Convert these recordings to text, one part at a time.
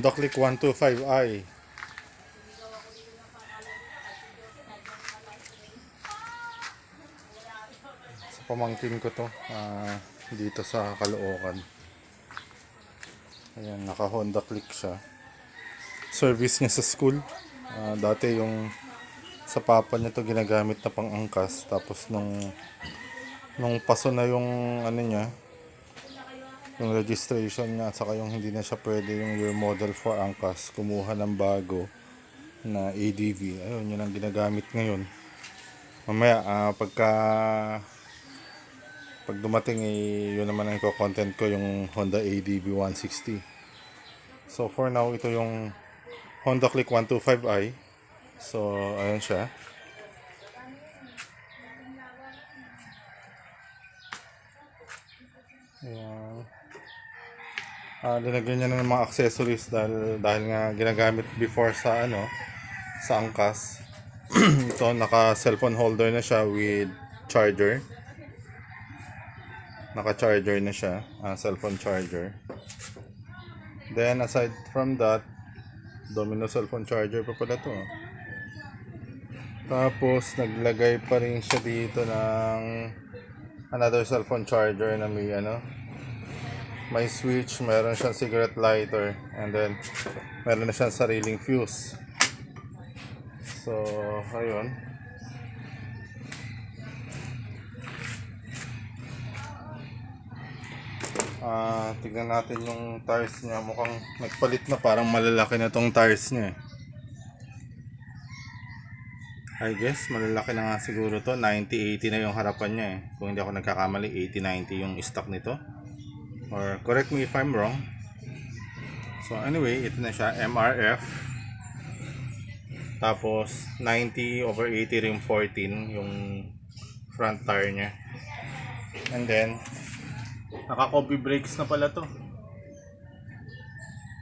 Click 125i. Sa pamangkin ko to, ah, dito sa Caloocan. Ayan, naka Honda Click siya. Service niya sa school. Ah, dati yung sa papa niya to ginagamit na pang angkas. Tapos nung nung paso na yung ano niya, yung registration niya at saka yung hindi na siya pwede yung year model for angkas, kumuha ng bago na ADV. Ayun, yun ang ginagamit ngayon. Mamaya, ah, pagka pag dumating eh, yun naman ang content ko yung Honda ADV 160. So for now, ito yung Honda Click 125i. So, ayun siya. Ayan. Ah, linagyan niya na ng mga accessories dahil dahil nga ginagamit before sa ano sa angkas. Ito naka cellphone holder na siya with charger. Naka charger na siya, ah, cellphone charger. Then aside from that, domino cellphone charger pa pala to. ah. Tapos naglagay pa rin siya dito ng another cellphone charger na may ano may switch, meron siyang cigarette lighter, and then meron na siyang sariling fuse. So, ayun. Ah, tignan natin yung tires niya. Mukhang nagpalit na parang malalaki na tong tires niya. eh. I guess malalaki na nga siguro to. 90-80 na yung harapan niya eh. Kung hindi ako nagkakamali, 80-90 yung stock nito. Or correct me if I'm wrong. So anyway, ito na siya, MRF. Tapos 90 over 80 rim 14 yung front tire niya. And then naka-combi brakes na pala to.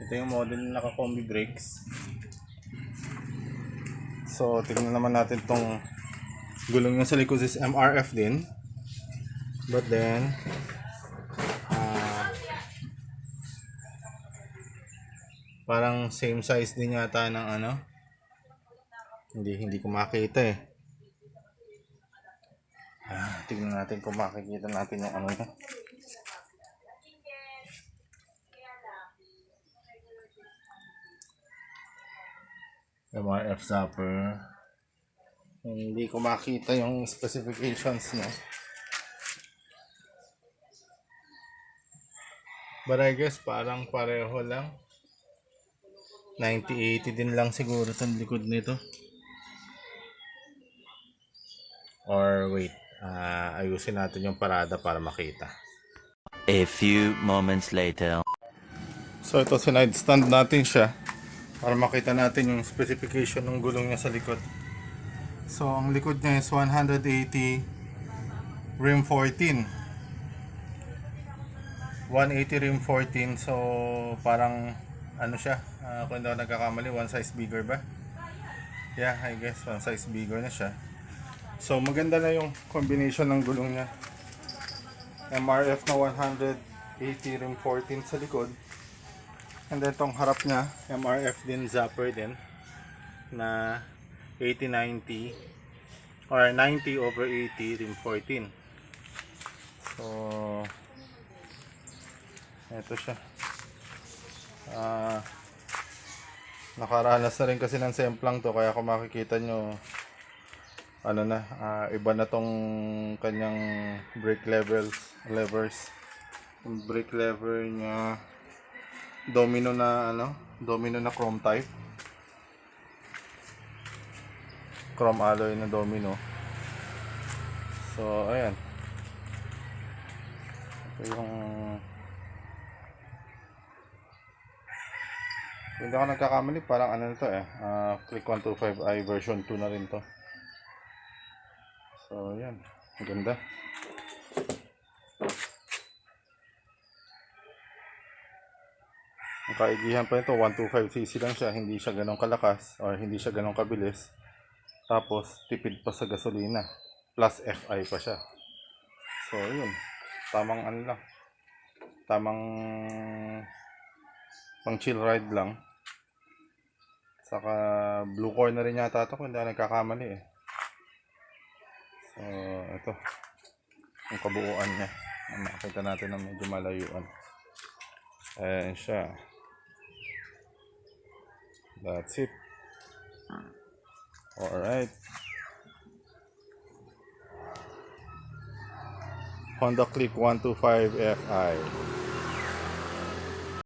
Ito yung model na naka-combi brakes. So, tingnan naman natin tong gulong niya sa likod is MRF din. But then, parang same size din yata ng ano. Hindi, hindi ko makita eh. Ah, tingnan natin kung makikita natin yung ano niya. MRF zapper. Hindi ko makita yung specifications niya. But I guess parang pareho lang. 90-80 din lang siguro itong likod nito. Or wait, ah, ayusin natin yung parada para makita. A few moments later. So ito sinide stand natin siya para makita natin yung specification ng gulong niya sa likod. So ang likod niya is 180 rim 14. 180 rim 14 so parang ano siya ah, kung hindi ako nagkakamali one size bigger ba? Yeah, I guess one size bigger na siya. So maganda na yung combination ng gulong niya. MRF na 180 rim 14 sa likod. And then tong harap niya, MRF din, zapper din na 80-90 or 90 over 80 rim 14. So, eto siya. Ah, nakaranas na rin kasi ng semplang to kaya kung makikita nyo ano na, ah, iba na tong kanyang brake levels, levers. Yung brake lever niya domino na ano, domino na chrome type. Chrome alloy na domino. So, ayan. Ito yung Kung hindi ako nagkakamali, parang ano na to eh. ah, Click 125i version 2 na rin to. So, ayan. Ang ganda. Ang kaigihan pa nito, 125cc lang siya, hindi siya ganong kalakas or hindi siya ganong kabilis. Tapos, tipid pa sa gasolina. Plus FI pa siya. So, yun. Tamang ano lang. Tamang pang chill ride lang. Saka blue core na rin yata ito kung hindi nagkakamali eh. So, ito. Yung kabuuan niya. Makita natin na medyo malayuan. Ayan siya. That's it. Alright. Honda Click 125 Fi.